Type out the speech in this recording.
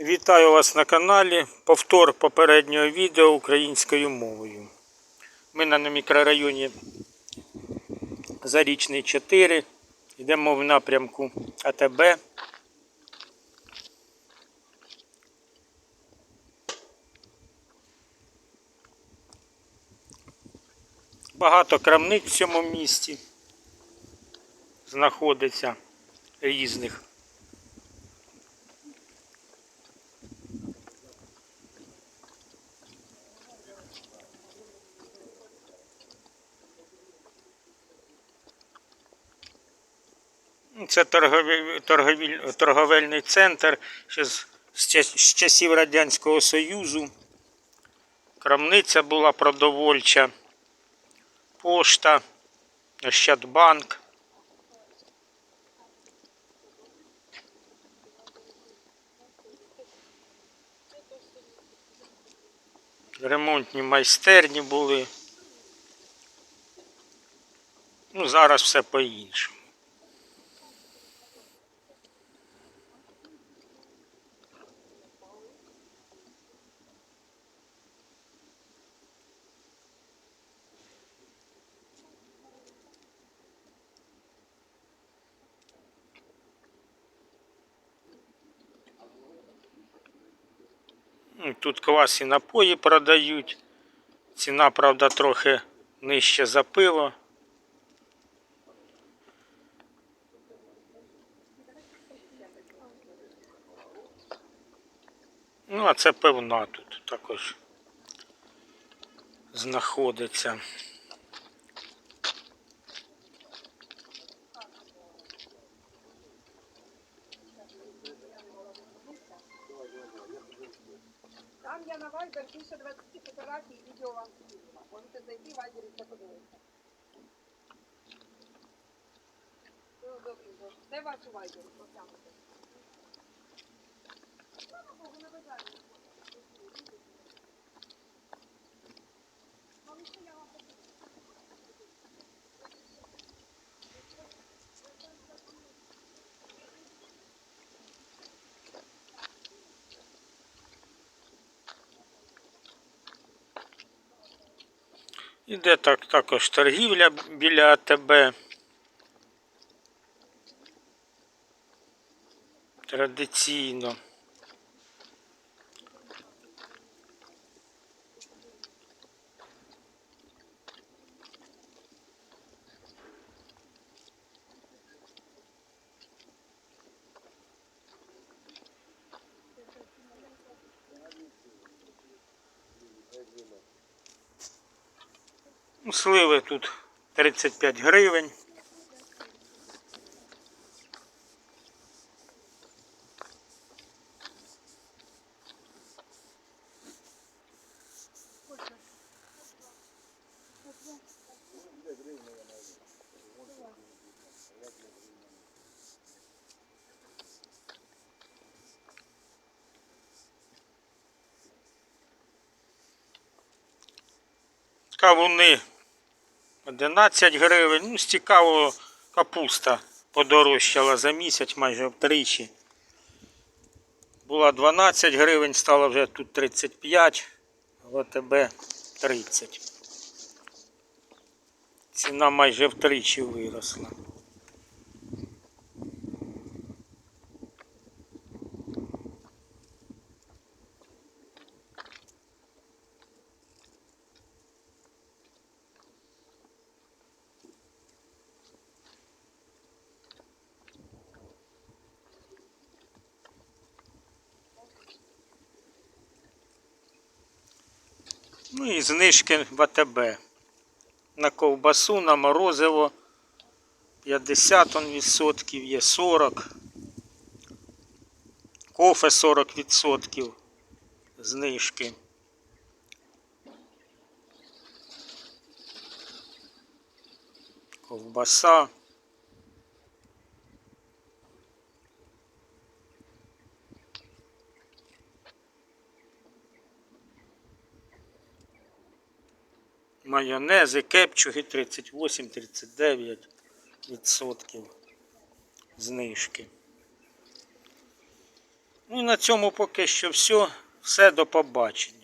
Вітаю вас на каналі. Повтор попереднього відео українською мовою. Ми на мікрорайоні Зарічний 4. Йдемо в напрямку АТБ. Багато крамниць в цьому місті знаходиться різних. Це торгові, торговельний центр ще з з часів Радянського Союзу. Крамниця була продовольча, пошта, Ощадбанк. Ремонтні майстерні були. Ну, зараз все по-іншому. Тут квас і напої продають. Ціна, правда, трохи нижче за пиво. Ну, а це пивна тут також знаходиться. Вайбер більше 20 фотографій і відео вам скинула. Можете зайти в Viber це подивитися. Ну. Це ваш Viber, потягнути. Слава Богу, не бажаю. Ну, ще я вам Іде так, також торгівля біля АТБ. Традиційно. Сливи тут 35 гривень. Кавуни 11 гривень. Ну, з цікавого капуста подорожчала за місяць майже втричі. Була 12 гривень, стало вже тут 35, ВТБ АТБ 30. Ціна майже втричі виросла. Ну і знижки в АТБ. На ковбасу, на морозиво 50 он відсотків, є 40. Кофе 40 відсотків знижки. Ковбаса. Майонези, кепчуги 38-39% знижки. Ну і на цьому поки що все. Все до побачення.